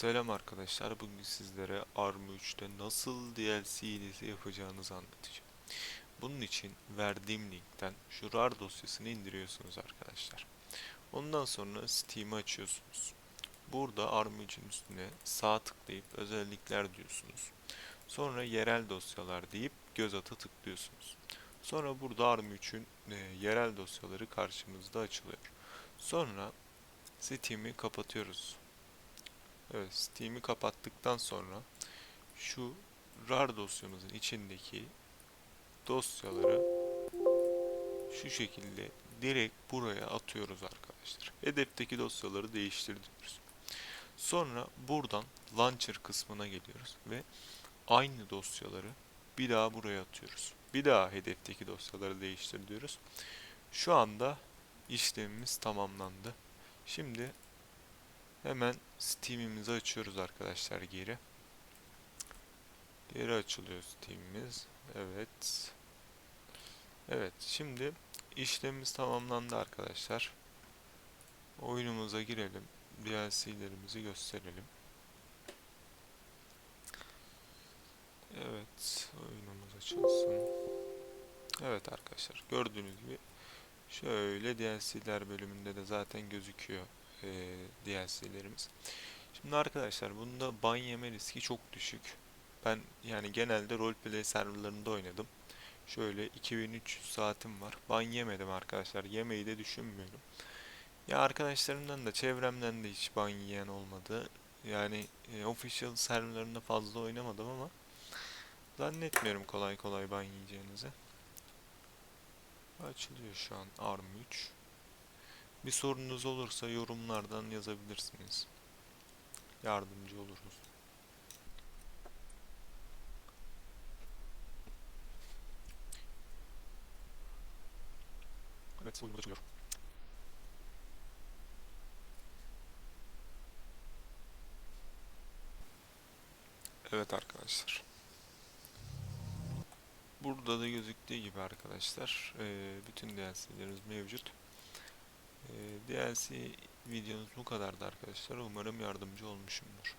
Selam arkadaşlar. Bugün sizlere ARMA 3'te nasıl DLC hilesi yapacağınızı anlatacağım. Bunun için verdiğim linkten şu RAR dosyasını indiriyorsunuz arkadaşlar. Ondan sonra Steam'i açıyorsunuz. Burada ARMA 3'ün üstüne sağ tıklayıp özellikler diyorsunuz. Sonra yerel dosyalar deyip göz ata tıklıyorsunuz. Sonra burada ARMA 3'ün e, yerel dosyaları karşımızda açılıyor. Sonra Steam'i kapatıyoruz. Evet, Steam'i kapattıktan sonra şu RAR dosyamızın içindeki dosyaları şu şekilde direkt buraya atıyoruz arkadaşlar. Hedefteki dosyaları değiştiriyoruz. Sonra buradan Launcher kısmına geliyoruz ve aynı dosyaları bir daha buraya atıyoruz. Bir daha hedefteki dosyaları değiştir diyoruz. Şu anda işlemimiz tamamlandı. Şimdi Hemen Steam'imizi açıyoruz arkadaşlar geri. Geri açılıyor Steam'imiz. Evet. Evet, şimdi işlemimiz tamamlandı arkadaşlar. Oyunumuza girelim. DLC'lerimizi gösterelim. Evet, oyunumuz açılsın. Evet arkadaşlar, gördüğünüz gibi şöyle DLC'ler bölümünde de zaten gözüküyor e, DLC'lerimiz. Şimdi arkadaşlar bunda ban yeme riski çok düşük. Ben yani genelde roleplay serverlarında oynadım. Şöyle 2300 saatim var. Ban yemedim arkadaşlar. Yemeyi de düşünmüyorum. Ya arkadaşlarımdan da çevremden de hiç ban yiyen olmadı. Yani e, official serverlarında fazla oynamadım ama zannetmiyorum kolay kolay ban yiyeceğinizi. Açılıyor şu an ARM 3. Bir sorunuz olursa yorumlardan yazabilirsiniz. Yardımcı oluruz. Evet, oyunumuz açılıyor. Evet arkadaşlar. Burada da gözüktüğü gibi arkadaşlar, bütün DLC'lerimiz mevcut. Ee, DLC videomuz bu kadardı arkadaşlar. Umarım yardımcı olmuşumdur.